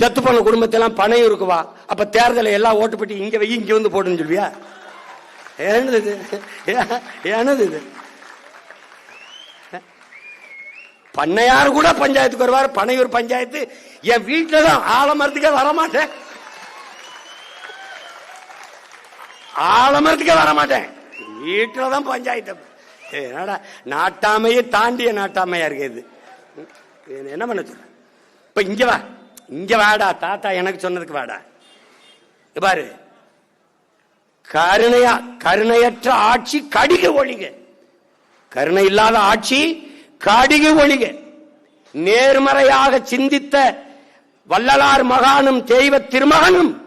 செத்து போன குடும்பத்தெல்லாம் பணம் இருக்குவா? அப்ப தேர்தலை எல்லாம் ஓட்டு போட்டு இங்க வை இங்க வந்து போடுன்னு சொல்வியா என்னது இது? என்னது இது? பண்ணையார் கூட பஞ்சாயத்துக்கு வருவார் பனையூர் பஞ்சாயத்து. என் வீட்டுல தான் ஆலமரத்துக்கே வரமாட்டேன். ஆலமரத்துக்கே வரமாட்டேன். வீட்டில தான் பஞ்சாயத்து என்னடா நாட்டாமையை தாண்டிய நாட்டாமையா இருக்கு இது? என்ன பண்ண சொல்ற? இப்ப இங்க வா. இங்க வாடா தாத்தா எனக்கு சொன்னதுக்கு வாடா. பாரு. கருணையா கருணையற்ற ஆட்சி கடிக ஒழிக. கருணை இல்லாத ஆட்சி கடிக ஒழிக. நேர்மறையாக சிந்தித்த வள்ளலார் மகானும் தெய்வ திருமகனும்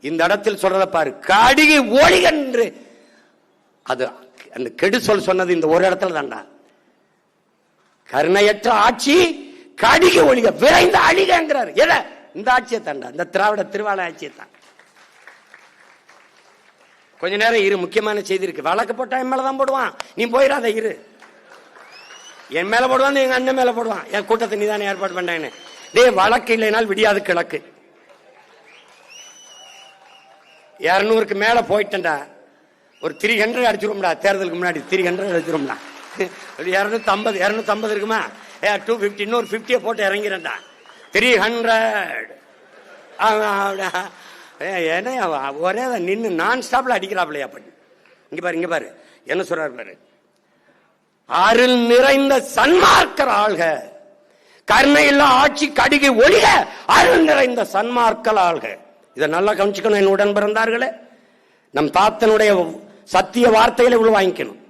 இந்த இடத்தில் சொல்றத பாரு. கடிகு ஒழிக என்று. அது அந்த கெடு சொல் சொன்னது இந்த ஒரு இடத்துல தான்டா. கருணையற்ற ஆட்சி கடிக ஒழிக விரைந்து அழிகங்கிறார். எதை? இந்த ஆட்சியை தாண்டா இந்த திராவிட திருவாள ஆட்சியை தான் கொஞ்ச நேரம் இரு முக்கியமான செய்தி இருக்கு. வழக்கு போட்டா என் மேலதான் போடுவான். நீ போயிடாத இரு. என் மேல போடுவான் எங்க அண்ணன் மேல போடுவான். என் கூட்டத்தை நீ தானே ஏற்பாடு பண்ணாங்கன்னு டே வழக்கு இல்லைனால் விடியாது கிழக்கு. இருநூறுக்கு மேல போயிட்டேன்டா. ஒரு த்ரீ ஹண்ட்ரட் அடிச்சிரும்டா தேர்தலுக்கு முன்னாடி த்ரீ ஹண்ட்ரட் அடிச்சிரும்டா ஒரு இரநூத்தி ஐம்பது இரநூத்தி ஐம்பது இருக்குமா? டூ ஃபிஃப்டி இன்னொரு ஃபிஃப்டியை போட்டு இறங்கிறேன்டா த்ரீ ஹண்ட்ரட் என்ன ஒரே நின்று நான் ஸ்டாப்ல அடிக்கிறாப்லையா பண்ணி இங்க பாரு இங்க பாரு. என்ன சொல்றாரு பாரு? அருள் நிறைந்த சன்மார்க்கர் ஆள்க. கருணையில்லா ஆட்சி கடுகி ஒழிக. அருள் நிறைந்த சன்மார்க்கல் ஆள்க. இதை நல்லா கவனிச்சுக்கணும் என் உடன் பிறந்தார்களே. நம் தாத்தனுடைய சத்திய வார்த்தைகளை உள்ள வாங்கிக்கணும்